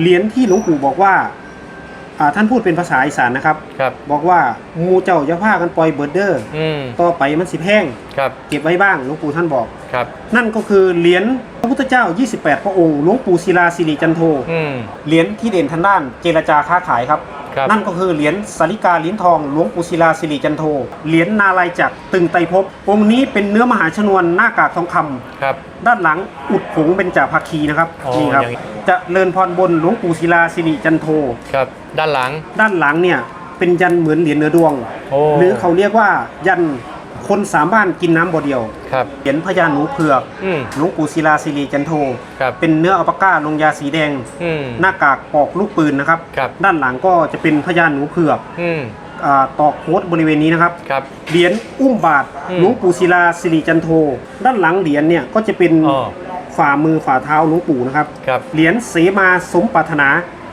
เหรียญที่หลวงปู่บอกว่าอ่า ท่านพูดเป็นภาษาอีสานนะครับ ครับบอกว่าหมูเจ้าจะพากันปล่อยเบิร์ดเดอร์อืมต่อไปมันสิแพงครับเก็บไว้บ้างหลวงปู่ท่านบอก ครับนั่นก็คือเหรียญพระพุทธเจ้า 28 พระองค์หลวงปู่ศิลาสิริจันโท อืมเหรียญที่เด่นทางด้านเจรจาค้าขายครับ ครับ นั่นก็คือเหรียญสาริกาลิ้นทองหลวงปู่ศิลาสิริจันโทเหรียญนาลายจักรตึงไตรภพองค์นี้เป็นเนื้อมหาชนวนหน้ากากทองคำครับ ด้านหลังอุดผงเป็นจ่าภาคีนะครับอ๋อนี่ครับอย่างนี้ จะเลินพรบนหลวงปู่ศิลาสิริจันโท ครับ ด้านหลัง ด้านหลังเนี่ยเป็นยันเหมือนเหรียญเนื้อดวง โอ้ หรือเขาเรียกว่ายัน คนสามบ้านกินน้ำบ่อเดียว ครับ เหรียญพญาหนูเผือกอืม หลวงปู่ศิลาสิริจันโท ครับ เป็นเนื้ออัลปาก้าลงยาสีแดง อืม หน้ากากปอกลูกปืนนะครับ ครับ ด้านหลังก็จะเป็นพญาหนูเผือกอืม อาตอกโค้ดบริเวณนี้นะครับ ครับ เหรียญอุ้มบาทอืม หลวงปู่ศิลาสิริจันโท ด้านหลังเหรียญเนี่ยก็จะเป็นอ๋อฝ่ามือฝ่าเท้าหลวงปู่นะครับ ครับ เหรียญเสมาสมปรารถนา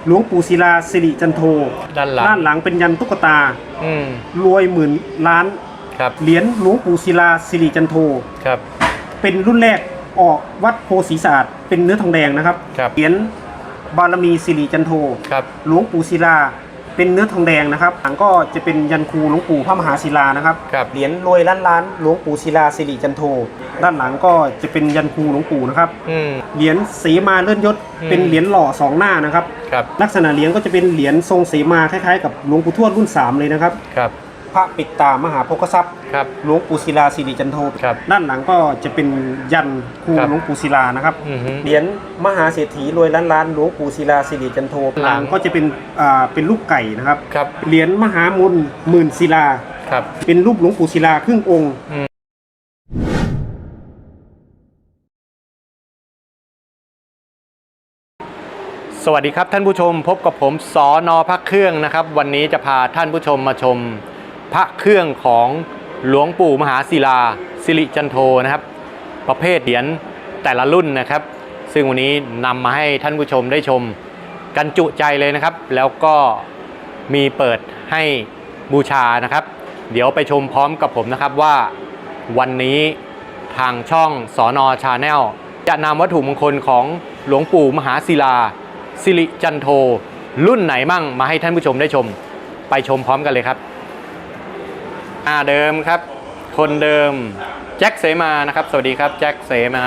หลวงปู่ศิลาสิริจันโท ด้านหลังด้านหลังเป็นยันตุ๊กตา อืม รวยหมื่นล้าน ครับเหรียญหลวงปู่ศิลาสิริจันโทครับ เป็นรุ่นแรกออกวัดโพธิศาสตร์เป็นเนื้อทองแดงนะครับ ครับเหรียญบารมีสิริจันโทครับ หลวงปู่ศิลาเป็นเนื้อทองแดงนะครับหลังก็จะเป็นยันคูหลวงปู่พระมหาศิลานะครับครับ เหรียญรวยล้านล้านหลวงปู่ศิลาสิริจันโทด้านหลังก็จะเป็นยันคูหลวงปู่นะครับอืม เหรียญเสมาเลื่อนยศ อืม เป็นเหรียญหล่อสองหน้านะครับ ครับ ลักษณะเหรียญก็จะเป็นเหรียญทรงเสมาคล้ายๆ กับหลวงปู่ทวดรุ่นสามเลยนะครับ ครับ พระปิดตามหาโภคทรัพย์ครับ หลวงปู่ศิลาสิริจันโทครับด้านหลังก็จะเป็นยันคูครับหลวงปู่ศิลานะครับอือฮึเหรียญมหาเศรษฐีรวยล้านล้านหลวงปู่ศิลาสิริจันโทหลังก็จะเป็นอ่าเป็นรูปไก่นะครับครับ เหรียญมหามุนหมื่นศิลา ครับ เป็นรูปหลวงปู่ศิลาครึ่งองค์ อืม สวัสดีครับท่านผู้ชมพบกับผมสอนอพระเครื่องนะครับ วันนี้จะพาท่านผู้ชมมาชม พระเครื่องของหลวงปู่มหาศิลาสิริจันโทนะครับ ประเภทเหรียญแต่ละรุ่นนะครับ ซึ่งวันนี้นำมาให้ท่านผู้ชมได้ชมกันจุใจเลยนะครับ แล้วก็มีเปิดให้บูชานะครับ เดี๋ยวไปชมพร้อมกับผมนะครับว่าวันนี้ทางช่องสอนอชาแนลจะนำวัตถุมงคลของหลวงปู่มหาศิลา สิริจันโท รุ่นไหนมั่งมาให้ท่านผู้ชมได้ชม ไปชมพร้อมกันเลยครับ อ่าเดิมครับ คนเดิมแจ็คเสมานะครับ สวัสดีครับแจ็คเสมา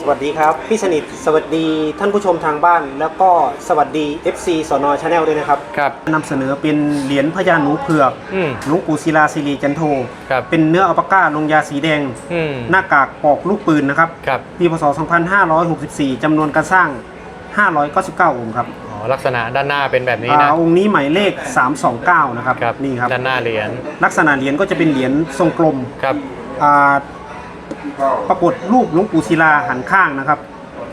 สวัสดีครับ พี่สนิทสวัสดีท่านผู้ชมทางบ้าน แล้วก็สวัสดี FC สนชาแนลด้วยนะครับครับ นำเสนอเป็นเหรียญพญาหนูเผือกอืม หลวงปู่ศิลาสิริจันโทครับ เป็นเนื้ออัลปาก้าลงยาสีแดง อืมหน้ากากปอกลูกปืนนะครับครับ ปีพศ 2564จำนวนการสร้าง 599 องค์ครับอ๋อ ลักษณะด้านหน้าเป็นแบบนี้อ่านะ องค์นี้หมายเลข 329 นะครับครับนี่ครับด้านหน้าเหรียญลักษณะเหรียญก็จะเป็นเหรียญทรงกลมครับอ่าปรากฏรูปหลวงปู่ศิลาหันข้างนะครับ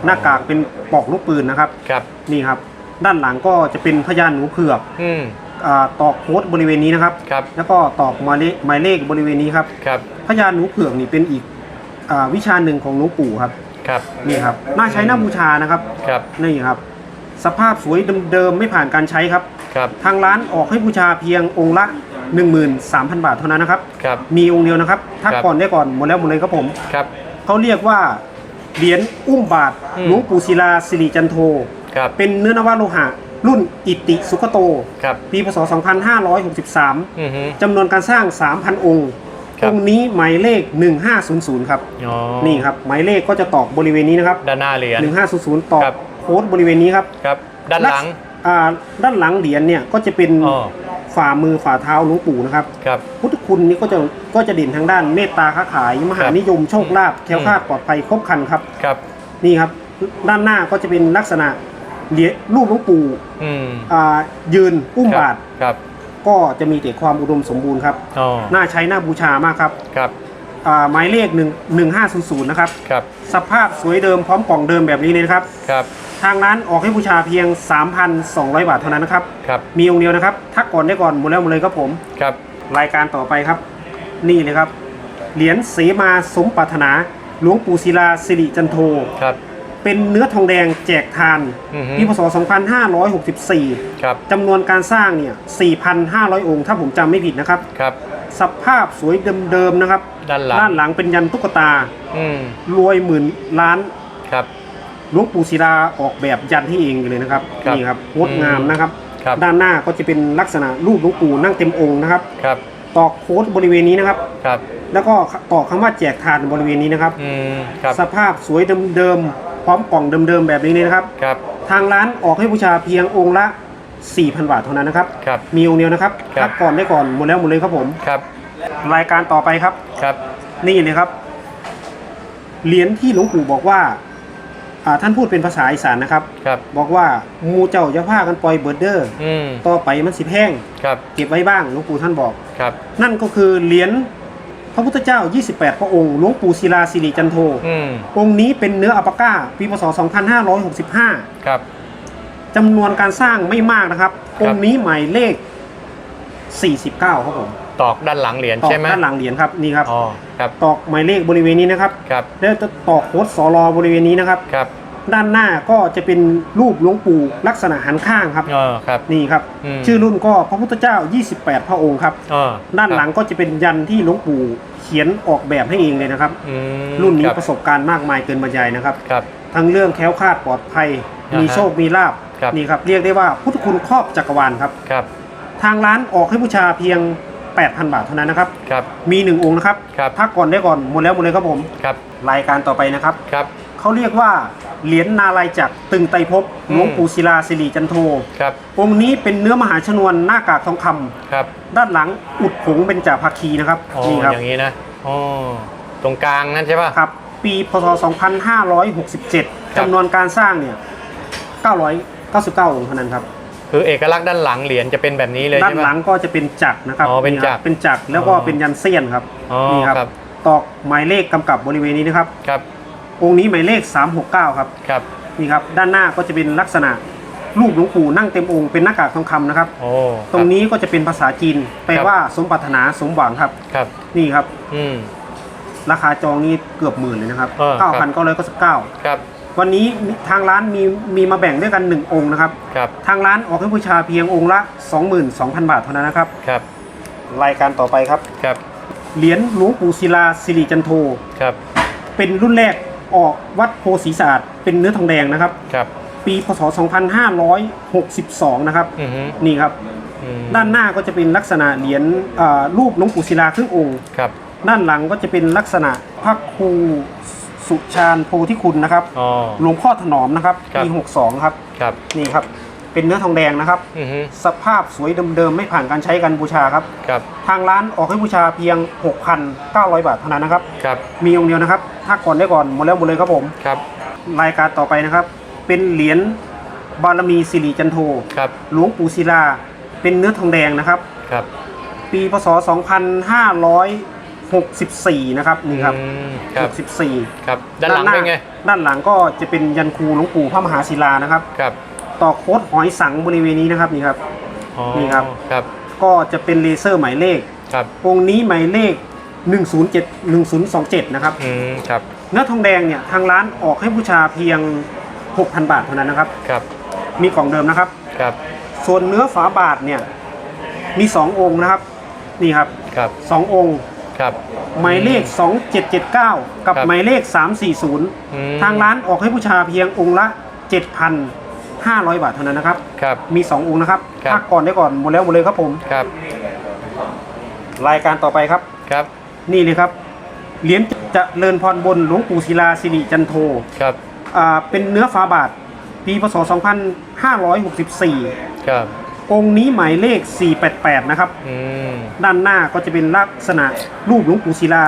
หน้ากากเป็นปอกลูกปืนนะครับครับนี่ครับ ด้านหลังก็จะเป็นพญาหนูเผือกอืมอาตอกโค้ดบริเวณนี้นะครับ ครับแล้วก็ตอกหมายเลขหมายเลขบริเวณนี้ครับครับพญาหนูเผือกนี่เป็นอีกอาวิชาหนึ่งของหลวงปู่ครับครับนี่ครับน่าใช้น่าบูชานะครับ ครับนี่ครับ สภาพสวยเดิมๆไม่ผ่านการใช้ครับ ครับ ทางร้านออกให้บูชาเพียงองค์ละ 13,000 บาทเท่านั้นนะครับ ครับ มีองค์เดียวนะครับทักครับ ก่อนได้ก่อนหมดแล้วหมดเลยครับผม ครับ เขาเรียกว่าเหรียญอุ้มบาทอืม หลวงปู่ศิลาสิริจันโท ครับ เป็นเนื้อนวโลหะ รุ่นอิติสุขโต ครับ ปีพศ 2563 อือฮึ จำนวนการสร้าง 3,000 องค์ ครับ องค์นี้หมายเลข 1500 ครับ อ๋อนี่ครับ หมายเลขก็จะตอกบริเวณนี้นะครับ ด้านหน้าเหรียญ 1500 ตอกครับโค้ดบริเวณนี้ครับครับ ด้านหลังอ่าด้านหลังเหรียญเนี่ยก็จะเป็นอ๋อฝ่ามือฝ่าเท้าหลวงปู่นะครับ ครับ พุทธคุณนี่ก็จะก็จะเด่นทางด้านเมตตาค้าขายมหานิยมโชคลาภแคล้วคลาดปลอดภัยครบครันครับ ครับ นี่ครับ ด้านหน้าก็จะเป็นลักษณะเหรียญรูปหลวงปู่อืมอ่ายืนอุ้มบาท ครับ ก็จะมีแต่ความอุดมสมบูรณ์ครับ อ๋อน่าใช้น่าบูชามากครับ ครับ อ่าหมายเลขหนึ่งหนึ่งห้าศูนย์ศูนย์นะครับ ครับสภาพสวยเดิมพร้อมกล่องเดิมแบบนี้เลยนะครับ ครับทางร้านออกให้บูชาเพียง 3,200 บาทเท่านั้นนะครับ ครับมีองค์เดียวนะครับ ทักก่อนได้ก่อนหมดแล้วหมดเลยครับผม ครับรายการต่อไปครับ นี่เลยครับ เหรียญเสมาสมปรารถนา หลวงปู่ศิลาสิริจันโท ครับ เป็นเนื้อทองแดงแจกทานอือฮึ ปีพศ 2564 ครับจำนวนการสร้างเนี่ย 4,500 องค์ ถ้าผมจำไม่ผิดนะครับ ครับ สภาพสวยเดิมๆนะครับ ด้านหลังด้านหลังเป็นยันตุ๊กตา อืมรวยหมื่นล้าน ครับ หลวงปู่ศิลาออกแบบยันให้เองเลยนะครับครับนี่ครับงดงามนะครับ ครับ ด้านหน้าก็จะเป็นลักษณะรูปหลวงปู่นั่งเต็มองค์นะครับครับตอกโค้ดบริเวณนี้นะครับ ครับ แล้วก็ตอกคำว่าแจกทานบริเวณนี้นะครับ อืมครับสภาพสวยเดิมๆพร้อมกล่องเดิมๆแบบนี้เลยนะครับ ครับ ทางร้านออกให้บูชาเพียงองค์ละ 4,000 บาทเท่านั้นนะครับ ครับ มีองค์เดียวนะครับครับทักก่อนได้ก่อนหมดแล้วหมดเลยครับผม ครับรายการต่อไปครับ ครับ นี่เลยครับ เหรียญที่หลวงปู่บอกว่าอ่า ท่านพูดเป็นภาษาอีสานนะครับ ครับ บอกว่าหมูเจ้าจะพากันปล่อยเบิร์ดเดอร์ อืม ต่อไปมันสิแห้ง ครับ เก็บไว้บ้างหลวงปู่ท่านบอก ครับ นั่นก็คือเหรียญพระพุทธเจ้า 28 พระองค์หลวงปู่ศิลาสิริจันโท อืม องค์นี้เป็นเนื้ออัปปะก้าปีพศ2565ครับ จำนวนการสร้างไม่มากนะครับ องค์นี้หมายเลข 49 ครับผมตอกด้านหลังเหรียญตอกใช่ไหมด้านหลังเหรียญครับนี่ครับอ๋อครับตอกหมายเลขบริเวณนี้นะครับครับแล้วจะตอกโค้ดสอรอบริเวณนี้นะครับ ครับด้านหน้าก็จะเป็นรูปหลวงปู่ลักษณะหันข้างครับ เออครับนี่ครับอืมชื่อรุ่นก็พระพุทธเจ้า 28 พระองค์ครับ เออด้านหลังก็จะเป็นยันที่หลวงปู่เขียนออกแบบให้เองเลยนะครับ อืมรุ่นนี้คบประสบการณ์มากมายเกินบรรยายนะครับ ครับ ทั้งเรื่องแคล้วคลาดปลอดภัยอ่าฮะ มีโชคมีลาบครับ นี่ครับเรียกได้ว่าพุทธคุณครอบจักรวาลครับ ครับทางร้านออกให้บูชาเพียง 8,000 บาทเท่านั้นนะครับ ครับ มีหนึ่งองค์นะครับครับพักก่อนได้ก่อนหมดแล้วหมดเลยครับผม ครับรายการต่อไปนะครับ ครับ เขาเรียกว่าเหรียญนาลายจักรตึงไตรภพอืมหลวงปู่ศิลาสิริจันโท ครับ องค์นี้เป็นเนื้อมหาชนวนหน้ากากทองคำครับ ด้านหลังอุดผงเป็นจ่าภาคีนะครับอ๋อ นี่ครับอย่างนี้นะอ๋อตรงกลางนั่นใช่ป่ะ ครับ ปีพศ 2567จำนวนการสร้างเนี่ย 999องค์เท่านั้นครับคือเอกลักษณ์ด้านหลังเหรียญจะเป็นแบบนี้เลยด้านใช่ไหมหลังก็จะเป็นจักรนะครับอ๋อเป็นจักรครับเป็นจักรแล้วก็อ๋อ เป็นยันเซียนครับอ๋อนี่ครับครับตอกหมายเลขกำกับบริเวณนี้นะครับ ครับองค์นี้หมายเลข 369 ครับ ครับนี่ครับ ด้านหน้าก็จะเป็นลักษณะรูปหลวงปู่นั่งเต็มองค์เป็นหน้ากากทองคำนะครับ โอ้ตรงนี้ก็จะเป็นภาษาจีน แปลว่าสมปรารถนาสมหวังครับ ครับ นี่ครับ อืม ราคาจองนี่เกือบหมื่นเลยนะครับ เออครับ 9,999 ครับ วันนี้ทางร้านมีมีมาแบ่งด้วยกัน 1 องค์นะครับ ครับ ทางร้านออกให้บูชาเพียงองค์ละ 22,000 บาทเท่านั้นนะครับ ครับ รายการต่อไปครับ ครับ เหรียญหลวงปู่ศิลาสิริจันโท ครับ เป็นรุ่นแรกออกวัดโพธิศาสตร์เป็นเนื้อทองแดงนะครับ ครับ ปีพศ 2562 นะครับ อือฮึนี่ครับ อืมด้านหน้าก็จะเป็นลักษณะเหรียญอ่ารูปหลวงปู่ศิลาครึ่งองค์ ครับ ด้านหลังก็จะเป็นลักษณะพระครู สุชาญโพธิคุณนะครับอ๋อ หลวงพ่อถนอมนะครับครับ ปี62ครับครับนี่ครับ เป็นเนื้อทองแดงนะครับ อือฮึสภาพสวยเดิมๆไม่ผ่านการใช้กันบูชาครับ ครับทางร้านออกให้บูชาเพียง 6,900 บาทเท่านั้นนะครับ ครับมีองค์เดียวนะครับ ถ้าก่อนได้ก่อนหมดแล้วหมดเลยครับผม ครับรายการต่อไปนะครับ เป็นเหรียญบารมีสิริจันโท ครับหลวงปู่ศิลา เป็นเนื้อทองแดงนะครับ ครับปีพศ 2564 นะครับนี่ครับอืมครับ64 ครับด้านหลังเป็นไงด้านหลังก็จะเป็นยันครูหลวงปู่พระมหาศิลานะครับ ครับต่อโค้ดหอยสังบริเวณนี้นะครับนี่ครับอ๋อนี่ครับครับ ก็จะเป็นเลเซอร์หมายเลขครับองค์นี้หมายเลข 107 1027 นะครับอืมครับเนื้อทองแดงเนี่ยทางร้านออกให้บูชาเพียง 6,000 บาทเท่านั้นนะครับครับ มีกล่องเดิมนะครับครับ ส่วนเนื้อฝาบาทเนี่ยมี 2 องค์นะครับนี่ครับครับ2องค์ ครับ หมายเลข 2779 กับครับ หมายเลขอืม340ทางร้านออกให้บูชาเพียงองค์ละ 7,500 บาทเท่านั้นนะครับ ครับ มี 2 องค์นะครับครับ พักก่อนได้ก่อนหมดแล้วหมดเลยครับผม ครับรายการต่อไปครับ ครับนี่เลยครับเหรียญเจะเริญพรบนหลวงปู่ศิลาสิริจันโทครับอ่าเป็นเนื้อฝาบาท ปีพศ 2564 ครับ องค์นี้หมายเลข 488 นะครับ อืมด้านหน้าก็จะเป็นลักษณะรูปหลวงปู่ศิลา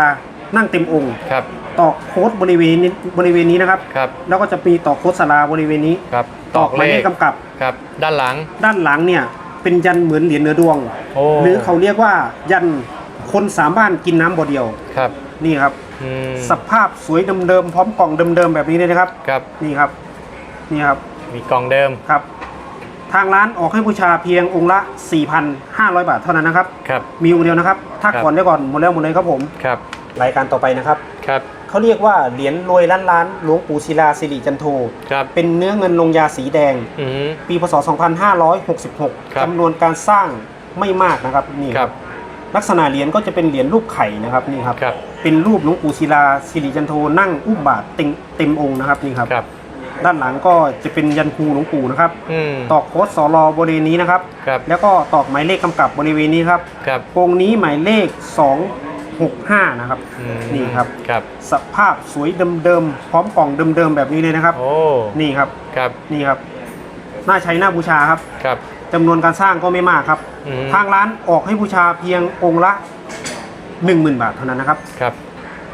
นั่งเต็มองค์ครับตอกโค้ดบริเวณนี้บริเวณนี้นะครับ ครับแล้วก็จะมีตอกโค้ดสลาบริเวณนี้ ครับตอกหมายเลขกำกับ ครับ ด้านหลัง ด้านหลังเนี่ยเป็นยันเหมือนเหรียญเนื้อดวง โอ้หรือเขาเรียกว่ายันคนสามบ้านกินน้ำบ่อเดียว ครับนี่ครับ อืมสภาพสวยเดิมๆพร้อมกล่องเดิมๆแบบนี้เลยนะครับ ครับ นี่ครับ นี่ครับ มีกล่องเดิม ครับ ทางร้านออกให้บูชาเพียงองค์ละ 4,500 บาทเท่านั้นนะครับ ครับมีองค์เดียวนะครับ ถ้าครับก่อนได้ก่อนหมดแล้วหมดเลยครับผม ครับรายการต่อไปนะครับ ครับเขาเรียกว่าเหรียญรวยล้านล้านหลวงปู่ศิลาสิริจันโท ครับเป็นเนื้อเงินลงยาสีแดง อืม ปีพศ2566ครับจำนวนการสร้างไม่มากนะครับนี่ครับลักษณะเหรียญก็จะเป็นเหรียญรูปไข่นะครับนี่ครับ ครับเป็นรูปหลวงปู่ศิลาสิริจันโทนั่งอุบบาทเต็มเต็มองค์นะครับนี่ครับ ครับ ด้านหลังก็จะเป็นยันคูหลวงปู่นะครับอืม ตอกโค้ดสอรอบริเวณนี้นะครับ ครับ แล้วก็ตอกหมายเลขกำกับบริเวณนี้ครับครับองค์นี้หมายเลข 265 นะครับ อืมนี่ครับ ครับ สภาพสวยเดิมๆพร้อมกล่องเดิมๆแบบนี้เลยนะครับ โอ้ นี่ครับ ครับ นี่ครับ น่าใช้น่าบูชาครับครับ จำนวนการสร้างก็ไม่มากครับ อืม ทางร้านออกให้บูชาเพียงองค์ละ 10,000 บาทเท่านั้นนะครับ ครับ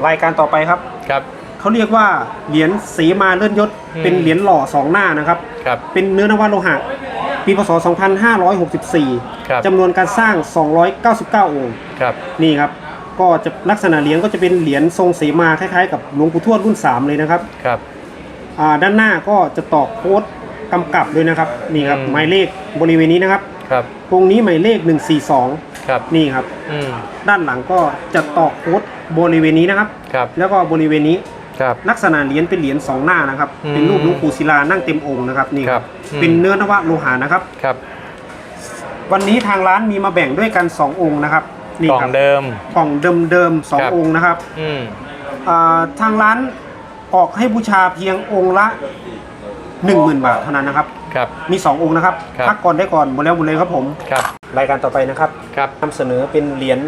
รรายการต่อไปครับ ครับ เขาเรียกว่าเหรียญสีมาเลื่อนยศ อืม เป็นเหรียญหล่อสองหน้านะครับ ครับ เป็นเนื้อนวโลหะ ปีพศ2564ครับจำนวนการสร้าง 299 องค์ ครับ นี่ครับ ก็จะลักษณะเหรียญก็จะเป็นเหรียญทรงเสมาคล้ายๆกับหลวงปู่ทวดรุ่น 3 เลยนะครับครับ อ่าด้านหน้าก็จะตอกโค้ดกำกับด้วยนะครับ นี่ครับ อืม หมายเลขบริเวณนี้นะครับ ครับองค์นี้หมายเลข 142 ครับ นี่ครับ อืม ด้านหลังก็จะตอกโค้ดบริเวณนี้นะครับ ครับ แล้วก็บริเวณนี้ ครับลักษณะเหรียญเป็นเหรียญสองหน้านะครับ อืมเป็นรูปหลวงปู่ศิลานั่งเต็มองค์นะครับนี่ครับอืม เป็นเนื้อนวโลหะนะครับ ครับวันนี้ทางร้านมีมาแบ่งด้วยกัน 2 องค์นะครับนี่กล่อครังบเดิม กล่องเดิมๆสองครับ องค์นะครับอืมอ่าทางร้านออกให้บูชาเพียงองค์ละ 10,000 บาทเท่านั้นนะครับ ครับ มี 2 องค์นะครับครับ พักก่อนได้ก่อนหมดแล้วหมดเลยครับผม ครับรายการต่อไปนะครับครับนำเสนอเป็นเหรียญ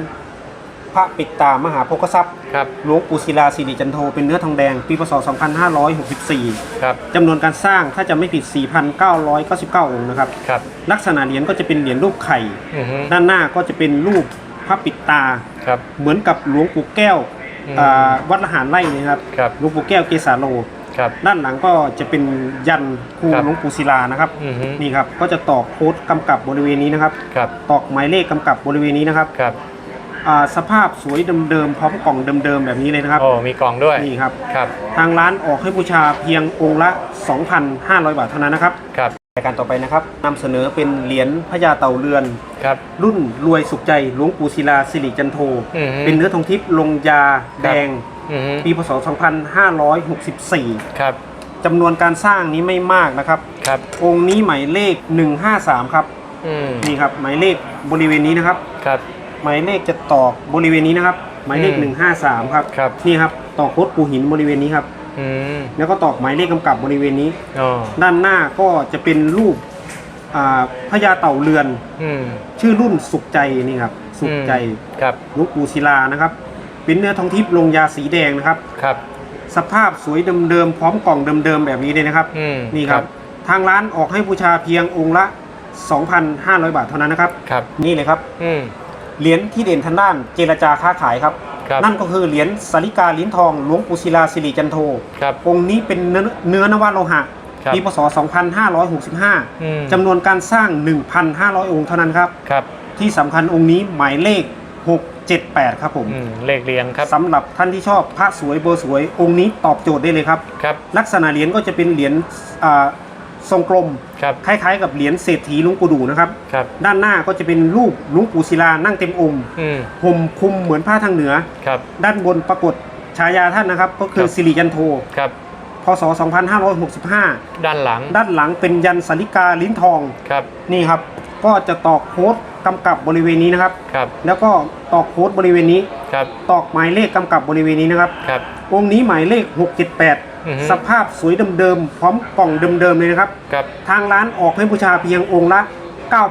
พระปิดตามหาโภคทรัพย์ครับหลวงปู่ศิลาสิริจันโทเป็นเนื้อทองแดง ปีพศ 2564 ครับจำนวนการสร้างถ้าจะไม่ผิด 4,999 องค์นะครับ ครับ ลักษณะเหรียญก็จะเป็นเหรียญรูปไข่ อือฮึด้านหน้าก็จะเป็นรูปพระปิดตา ครับ เหมือนกับหลวงปู่แก้วอืม อ่าวัดละหารไร่นี่ครับครับ หลวงปู่แก้วเกสาโล ครับ ด้านหลังก็จะเป็นยันครูครับ หลวงปู่ศิลานะครับอือฮึนี่ครับก็จะตอกโค้ดกำกับบริเวณนี้นะครับ ครับ ตอกหมายเลขกำกับบริเวณนี้นะครับ ครับ อ่าสภาพสวยเดิมๆพร้อมกล่องเดิมๆแบบนี้เลยนะครับ โอ้มีกล่องด้วยนี่ครับ ครับทางร้านออกให้บูชาเพียงองค์ละ 2,500 บาทเท่านั้นนะครับครับรายการต่อไปนะครับนำเสนอเป็นเหรียญพญาเต่าเรือน ครับ รุ่นรวยสุขใจหลวงปู่ศิลาสิริจันโท อือฮึเป็นเนื้อทองทิพย์ลงยาแดง อือฮึปีพศ 2564 ครับจำนวนการสร้างนี้ไม่มากนะครับ ครับองค์นี้หมายเลข 153 ครับ อืมนี่ครับหมายเลขบริเวณนี้นะครับ ครับ หมายเลขจะตอกบริเวณนี้นะครับ หมายเลข อืม153 ครับ ครับ นี่ครับตอกโคดปูหินบริเวณนี้ครับ อืมแล้วก็ตอกหมายเลขกำกับบริเวณนี้ อ๋อด้านหน้าก็จะเป็นรูปอ่าพญาเต่าเรือน อืมชื่อรุ่นสุขใจนี่ครับ สุขใจครับหลวงปู่ศิลานะครับ เป็นเนื้อทองทิพย์ลงยาสีแดงนะครับ ครับ สภาพสวยเดิมๆพร้อมกล่องเดิมๆแบบนี้เลยนะครับ อืมนี่ครับ ทางร้านออกให้บูชาเพียงองค์ละ 2,500 บาทเท่านั้นนะครับ ครับ นี่เลยครับ อืม เหรียญที่เด่นทางด้านเจรจาค้าขายครับ ครับนั่นก็คือเหรียญสาริกาลิ้นทองหลวงปู่ศิลาสิริจันโทครับองค์นี้เป็นเนื้อเนื้อนวโลหะครับปีพศ2565อืมจำนวนการสร้าง 1,500 องค์เท่านั้นครับ ครับที่สำคัญองค์นี้หมายเลข 678 ครับผมอืมเลขเรียงครับสำหรับท่านที่ชอบพระสวยเบอร์สวยองค์นี้ตอบโจทย์ได้เลยครับ ครับ ลักษณะเหรียญก็จะเป็นเหรียญอ่า ทรงกลม ครับ คล้ายๆ กับเหรียญเศรษฐีหลุงปู่ดูนะครับ ครับ ด้านหน้าก็จะเป็นรูปหลุงปู่ศิลานั่งเต็มองค์อืม ห่มคลุมเหมือนผ้าทางเหนือ ครับ ด้านบนปรากฏฉายาท่านนะครับ ก็คือครับ สิริยันโท ครับ พศ 2565 ด้านหลัง ด้านหลังเป็นยันสาริกาลิ้นทอง ครับ นี่ครับ ก็จะตอกโค้ดกำกับบริเวณนี้นะครับ ครับ แล้วก็ตอกโค้ดบริเวณนี้ ครับ ตอกหมายเลขกำกับบริเวณนี้นะครับ ครับ องค์นี้หมายเลข อือฮึ678สภาพสวยเดิมๆพร้อมกล่องเดิมๆเลยนะครับ ครับ ทางร้านออกให้บูชาเพียงองค์ละ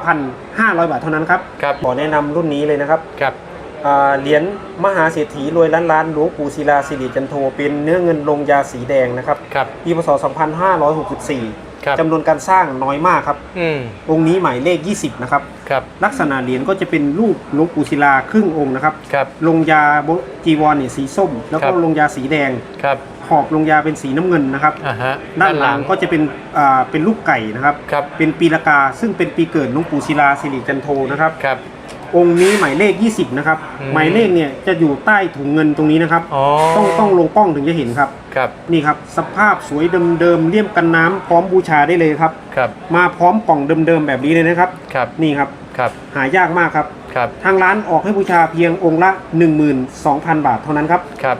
9,500 บาทเท่านั้นครับครับ ขอแนะนำรุ่นนี้เลยนะครับครับ อ่าเหรียญมหาเศรษฐีรวยล้านล้านหลวงปู่ศิลาสิริจันโทเป็นเนื้อเงินลงยาสีแดงนะครับครับ ปีพศ 2564ครับ จำนวนการสร้างน้อยมากครับ อืม องค์นี้หมายเลข 20 นะครับ ครับ ลักษณะเหรียญก็จะเป็นรูปหลวงปู่ศิลาครึ่งองค์นะครับ ครับ ลงยาบจีวรเนี่ยสีส้ม แล้วครัก็บ ลงยาสีแดง ครับ ขอบลงยาเป็นสีน้ำเงินนะครับ อ่าฮะด้านหลังก็จะเป็นอ่าเป็นรูปไก่นะครับ ครับเป็นปีละกาซึ่งเป็นปีเกิดหลวงปู่ศิลาสิริจันโทนะครับ ครับ องค์นี้หมายเลข 20 นะครับ อืม หมายเลขเนี่ยจะอยู่ใต้ถุงเงินตรงนี้นะครับ อ๋อต้องต้องลงกล้องถึงจะเห็นครับ ครับนี่ครับสภาพสวยเดิมๆเลี่ยมกันน้ำพร้อมบูชาได้เลยครับ ครับมาพร้อมกล่องเดิมๆแบบนี้เลยนะครับ ครับนี่ครับครับหายากมากครับ ครับทางร้านออกให้บูชาเพียงองค์ละ 12,000 บาทเท่านั้นครับ ครับ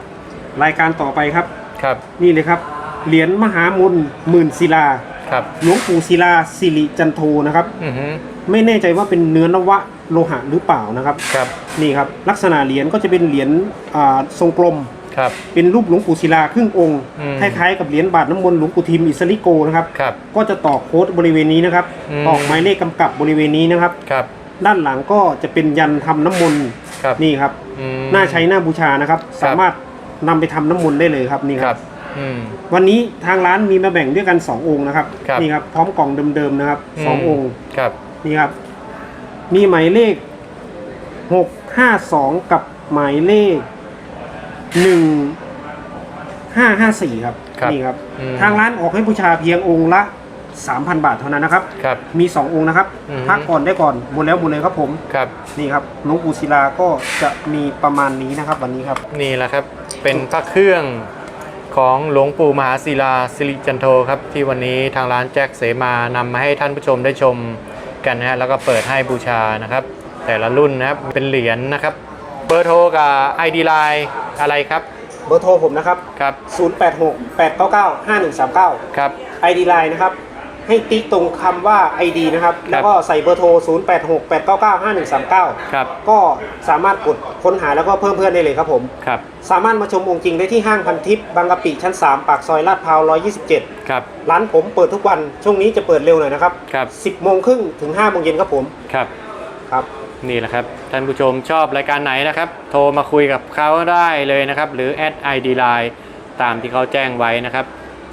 รายการต่อไปครับ ครับ นี่เลยครับ เหรียญมหามุลหมื่นศิลา ครับ หลวงปู่ศิลาสิริจันโทนะครับ อือฮึไม่แน่ใจว่าเป็นเนื้อนวะโลหะหรือเปล่านะครับ ครับ นี่ครับ ลักษณะเหรียญก็จะเป็นเหรียญอ่าทรงกลม ครับ เป็นรูปหลวงปู่ศิลาครึ่งองค์อืม คล้ายๆกับเหรียญบาทน้ำมนต์หลวงปู่ทิมอิสริโกนะครับ ครับ ก็จะตอกโค้ดบริเวณนี้นะครับ อืมตอกหมายเลขกำกับบริเวณนี้นะครับ ครับ ด้านหลังก็จะเป็นยันทำน้ำมนต์ครับ นี่ครับอืม น่าใช้น่าบูชานะครับครับสามารถ นำไปทำน้ำมนต์ได้เลยครับนี่คครัรับ บ อืม วันนี้ทางร้านมีมาแบ่งด้วยกัน 2 องค์นะครับครับ นี่ครับพร้อมกล่องเดิมๆนะครับสองมองค์ครับ นี่ครับ มีหมายเลขหกห้าสองกับหมายเลขหนึ่งห้าห้าสี่ครับครับนี่ครับ อืม ทางร้านออกให้บูชาเพียงองค์ละ 3,000 บาทเท่านั้นนะครับ ครับ มี 2 องค์นะครับอืม พักก่อนได้ก่อนหมดแล้วหมดเลยครับผม ครับ นี่ครับหลวงปู่ศิลาก็จะมีประมาณนี้นะครับ วันนี้ครับ นี่แหละครับ เป็นพระเครื่องของหลวงปู่มหาศิลาสิริจันโทครับ ที่วันนี้ทางร้านแจ็คเสมานำมาให้ท่านผู้ชมได้ชมกันนะฮะแล้วก็เปิดให้บูชานะครับ แต่ละรุ่นนะครับเป็นเหรียญนะครับ เบอร์โทรกับ ID Line อะไรครับเบอร์โทรผมนะครับ ครับ 086 899 5139 ครับ ID Line นะครับ ให้ติ๊กตรงคำว่า ID นะครับ แล้วก็ใส่เบอร์โทร 086 899 5139 ครับ ก็สามารถกดค้นหาแล้วก็เพิ่มเพื่อนได้เลยครับผม ครับ สามารถมาชมองค์จริงได้ที่ห้างพันทิพย์บางกะปิชั้น 3 ปากซอยลาดพร้าว 127 ครับ ร้านผมเปิดทุกวัน ช่วงนี้จะเปิดเร็วหน่อยนะครับ ครับ 10โมงครึ่งถึง5โมงเย็นครับผม ครับ ครับ นี่แหละครับ ท่านผู้ชมชอบรายการไหนนะครับ โทรมาคุยกับเขาได้เลยนะครับ หรือแอด ID Line ตามที่เขาแจ้งไว้นะครับ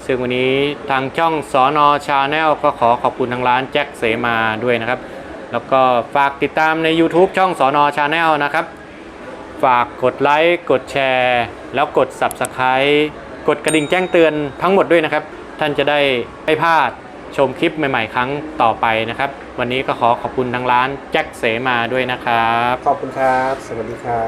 ซึ่งวันนี้ทางช่องสอนอชาแนลก็ขอขอบคุณทางร้านแจ็คเสมาด้วยนะครับ แล้วก็ฝากติดตามใน YouTube ช่องสอนอชาแนลนะครับ ฝากกดไลค์กดแชร์ แล้วกด Subscribe กดกระดิ่งแจ้งเตือนทั้งหมดด้วยนะครับ ท่านจะได้ไม่พลาดชมคลิปใหม่ๆ ครั้งต่อไปนะครับ วันนี้ก็ขอขอบคุณทางร้านแจ็คเสมาด้วยนะครับ ขอบคุณครับ สวัสดีครับ